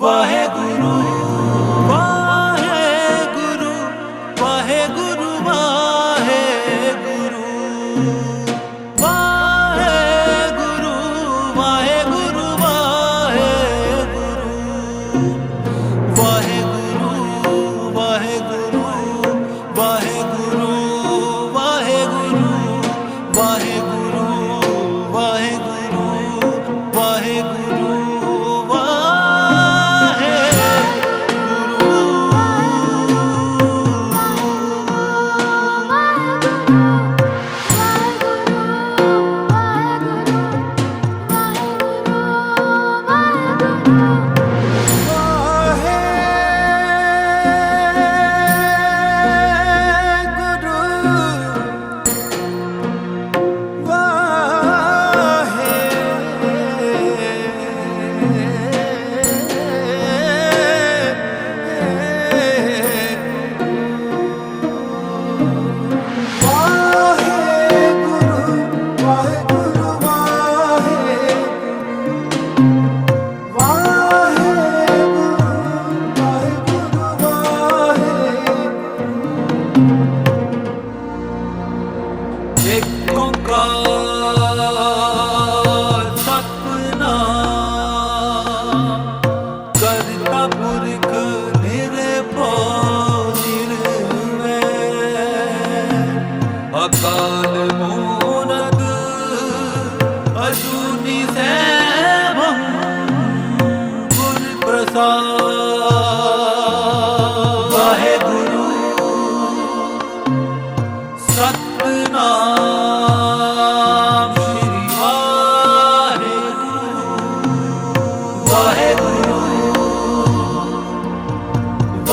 वह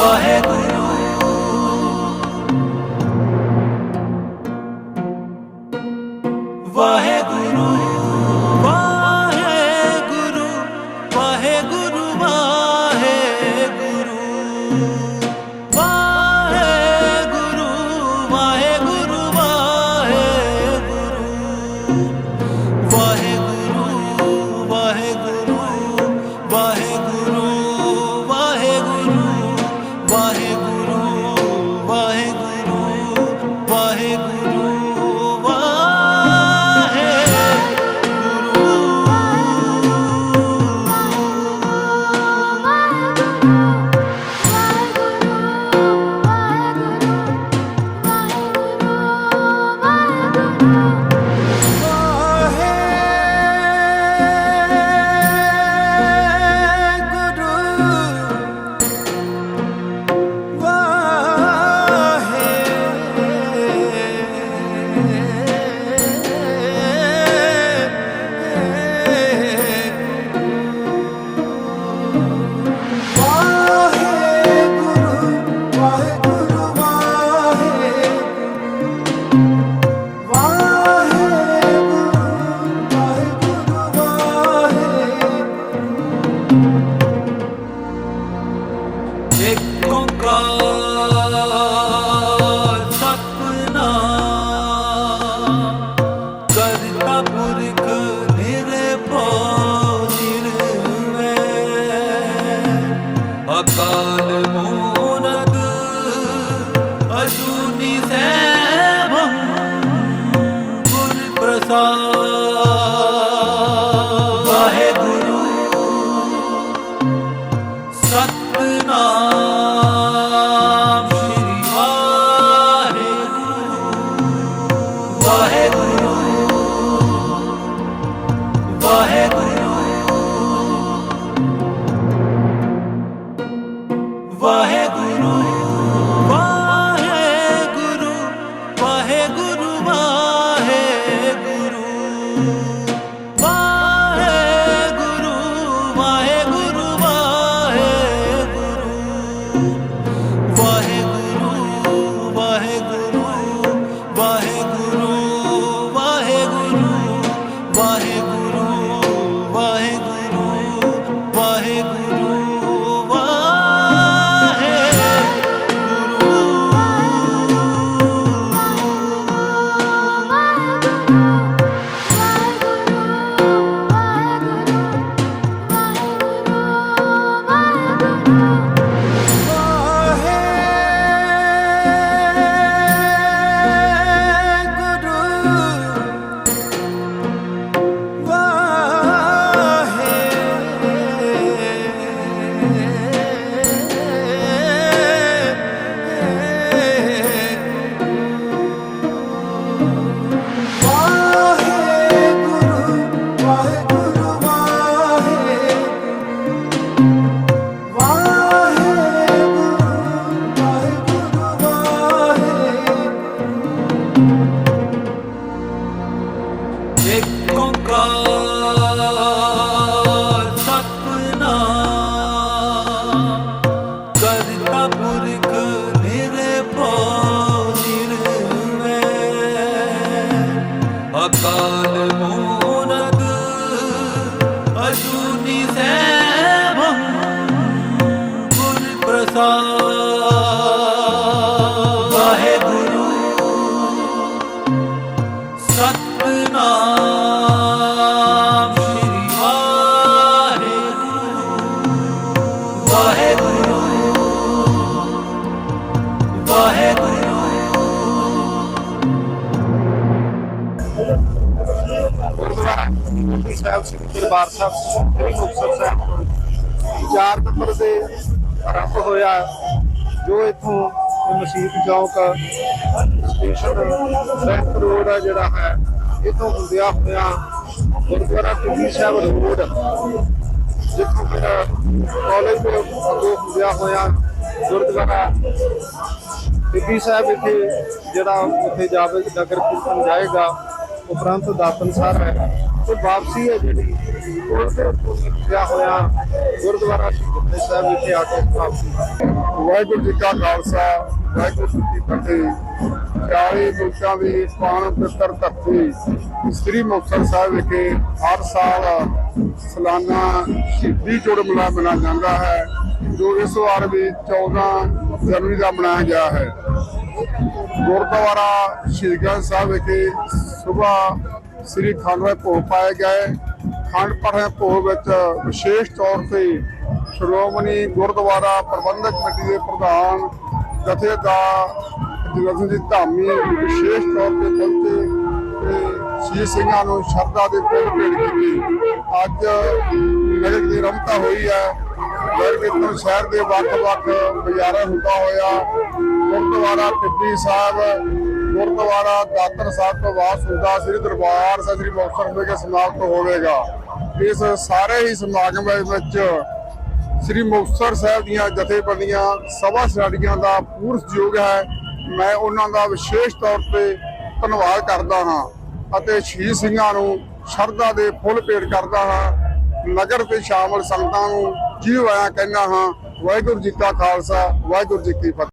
your. 감사 ਅਜੂਨੀ ਸੈਭੰ ਦਰਬਾਰ ਸਾਹਿਬ ਸ੍ਰੀ ਮੁਕਤਸਰ ਸਾਹਿਬ ਚਾਰ ਨੰਬਰ ਦੇ ਆਰੰਭ ਹੋਇਆ, ਜੋ ਇਥੋਂ ਮਸੀਤ ਚੌਕ ਸਟੇਸ਼ਨ ਬੈਂਕ ਰੋਡ ਆ ਜਿਹੜਾ ਹੈ, ਇਥੋਂ ਹੁੰਦਿਆ ਹੋਇਆ ਗੁਰਦੁਆਰਾ ਟਿੱਬੀ ਸਾਹਿਬ ਰੋਡ ਜਿੱਥੋਂ ਮੇਰਾ ਕਾਲਜ ਦੇ ਅੱਗੋਂ ਹੁੰਦਿਆ ਹੋਇਆ ਗੁਰਦੁਆਰਾ ਟਿੱਬੀ ਸਾਹਿਬ ਵਿਖੇ ਜਿਹੜਾ ਉੱਥੇ ਜਾਵੇ, ਨਗਰ ਕੀਰਤਨ ਜਾਏਗਾ, ਉਪਰੰਤ ਦਾਤਨ ਸਾਹਿਬ ਹੈ। ਤੇ ਵਾਪਸੀ ਹੈ ਜਿਹੜੀ? ਉਹਦੇ ਉੱਪਰ ਲਿਖਿਆ ਹੋਇਆ? ਗੁਰਦੁਆਰਾ ਸ਼ਹੀਦ ਸਾਹਿਬ ਵਿਖੇ ਆ ਕੇ ਵਾਪਸੀ। ਵਾਹਿਗੁਰੂ ਜੀ ਕਾ ਖਾਲਸਾ, ਵਾਹਿਗੁਰੂ ਜੀ ਕੀ ਫਤਿਹ। 40 ਮੁਲਕਾਂ ਦੀ ਪਾਵਨ ਪਵਿੱਤਰ ਧਰਤੀ, ਸ੍ਰੀ ਮੁਕਤਸਰ ਸਾਹਿਬ ਵਿਖੇ ਹਰ ਸਾਲ ਸਾਲਾਨਾ ਸ਼ਹੀਦੀ ਜੋੜ ਮੇਲਾ ਮਨਾਇਆ ਜਾਂਦਾ ਹੈ, ਜੋ ਇਸ ਵਾਰ ਵੀ 14 ਜਨਵਰੀ ਦਾ ਮਨਾਇਆ ਗਿਆ ਹੈ। ਗੁਰਦੁਆਰਾ ਸ਼੍ਰੀਗੰਜ ਸਾਹਿਬ ਵਿਖੇ ਸਵੇਰ ਸ੍ਰੀ ਖਾਨਵੇ ਭੋਗ ਪਾਏ ਗਏ ਖੰਡ ਪਾਠ ਭੋਗ ਵਿੱਚ ਵਿਸ਼ੇਸ਼ ਤੌਰ ਤੇ ਸ਼੍ਰੋਮਣੀ ਗੁਰਦੁਆਰਾ ਪ੍ਰਬੰਧਕ ਕਮੇਟੀ ਦੇ ਪ੍ਰਧਾਨ ਜਥੇਦਾਰ ਜਗਤ ਜੀ ਧਾਮੀ ਵਿਸ਼ੇਸ਼ ਤੌਰ ਤੇ ਪਹੁੰਚੇ ਤੇ ਸਿੰਘਾਂ ਨੂੰ ਸ਼ਰਧਾ ਦੇ ਫੁੱਲ ਭੇਟ ਕੀਤੀ। ਅੱਜ ਨਗਰ ਦੀ ਰਮਤਾ ਹੋਈ ਹੈ। ਨਗਰ ਸ਼ਹਿਰ ਦੇ ਵੱਖ-ਵੱਖ ਬਾਜ਼ਾਰਾਂ ਹੁੰਦਾ ਹੋਇਆ। ਗੁਰਦੁਆਰਾ ਟਿੱਬੀ ਸਾਹਿਬ ਗੁਰਦੁਆਰਾ ਦਾਤਰ ਸਾਹਿਬ ਤੋਂ ਬਾਅਦ ਸੁਦਾ ਸ੍ਰੀ ਦਰਬਾਰ ਸਾਹਿਬ ਸ੍ਰੀ ਮੁਕਤਸਰ ਵਿਖੇ ਸਮਾਪਤ ਹੋਵੇਗਾ ਇਸ ਸਾਰੇ ਹੀ ਸਮਾਗਮ ਵਿੱਚ ਸ੍ਰੀ ਮੁਕਤਸਰ ਸਾਹਿਬ ਦੀਆਂ ਜਥੇਬੰਦੀਆਂ, ਸਭਾ ਸਟਾਡੀਆਂ ਦਾ ਪੂਰਨ ਸਹਿਯੋਗ ਹੈ। ਮੈਂ ਉਹਨਾਂ ਦਾ ਵਿਸ਼ੇਸ਼ ਤੌਰ ਤੇ ਧੰਨਵਾਦ ਕਰਦਾ ਹਾਂ ਅਤੇ ਸ਼ਹੀਦ ਸਿੰਘਾਂ ਨੂੰ ਸ਼ਰਧਾ ਦੇ ਫੁੱਲ ਭੇਟ ਕਰਦਾ ਹਾਂ। ਨਗਰ ਤੇ ਸ਼ਾਮਲ ਸੰਗਤਾਂ ਨੂੰ ਜੀ ਆਇਆਂ ਕਹਿੰਦਾ ਹਾਂ, ਵਾਹਿਗੁਰੂ ਜੀ ਕਾ ਖਾਲਸਾ, ਵਾਹਿਗੁਰੂ ਜੀ ਕੀ ਫਤਿਹ।